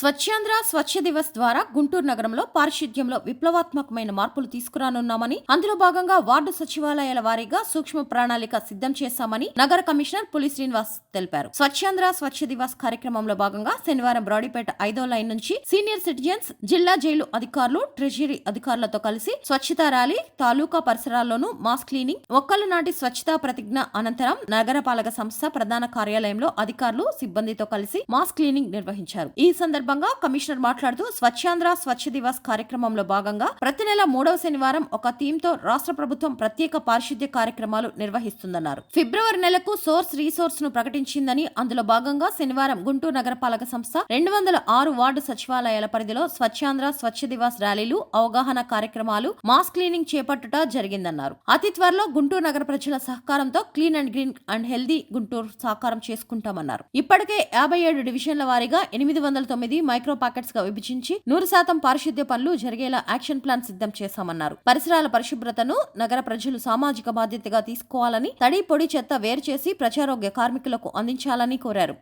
స్వచ్ఛాంధ్ర స్వచ్ఛ దివస్ ద్వారా గుంటూరు నగరంలో పారిశుద్ధ్యంలో విప్లవాత్మకమైన మార్పులు తీసుకురానున్నామని అందులో భాగంగా వార్డు సచివాలయాల వారీగా సూక్ష్మ ప్రణాళిక సిద్ధం చేశామని నగర కమిషనర్ పులి శ్రీనివాస్ తెలిపారు. స్వచ్ఛాంధ్ర స్వచ్ఛ దివస్ కార్యక్రమంలో భాగంగా శనివారం బ్రాడీపేట ఐదో లైన్ నుంచి సీనియర్ సిటిజన్స్ జిల్లా జైలు అధికారులు ట్రెజరీ అధికారులతో కలిసి స్వచ్ఛతా ర్యాలీ తాలూకా పరిసరాల్లోనూ మాస్ క్లీనింగ్ ఒక్కలు నాటి స్వచ్ఛతా ప్రతిజ్ఞ అనంతరం నగరపాలక సంస్థ ప్రధాన కార్యాలయంలో అధికారులు సిబ్బందితో కలిసి మాస్ క్లీనింగ్ నిర్వహించారు. ఈ సందర్భంగా కమిషనర్ మాట్లాడుతూ స్వచ్ఛాంధ్ర స్వచ్ఛ దివస్ కార్యక్రమంలో భాగంగా ప్రతి నెల మూడవ శనివారం ఒక థీమ్తో రాష్ట్ర ప్రభుత్వం ప్రత్యేక పారిశుద్ధ్య కార్యక్రమాలు నిర్వహిస్తుందన్నారు. ఫిబ్రవరి నెలకు సోర్స్ రీసోర్స్ను ప్రకటించిందని అందులో భాగంగా శనివారం గుంటూరు నగరపాలక సంస్థ రెండు వందల ఆరు వార్డు సచివాలయాల పరిధిలో స్వచ్ఛాంధ్ర స్వచ్ఛ దివాస్ ర్యాలీలు అవగాహన కార్యక్రమాలు మాస్ క్లీనింగ్ చేపట్టుట జరిగిందన్నారు. అతి త్వరలో గుంటూరు నగర ప్రజల సహకారంతో clean and green and healthy Guntur సాకారం చేసుకుంటామన్నారు. ఇప్పటికే యాభై ఏడు డివిజన్ల వారీగా ఎనిమిది వందల తొమ్మిది మైక్రో పాకెట్స్గా విభజించి నూరు శాతం పారిశుద్ధ్య పనులు జరిగేలా యాక్షన్ ప్లాన్ సిద్ధం చేశామన్నారు. పరిసరాల పరిశుభ్రతను నగర ప్రజలు సామాజిక బాధ్యతగా తీసుకోవాలని తడి పొడి చెత్త వేరు చేసి ప్రజారోగ్య కార్మికులకు అందించాలని కోరారు.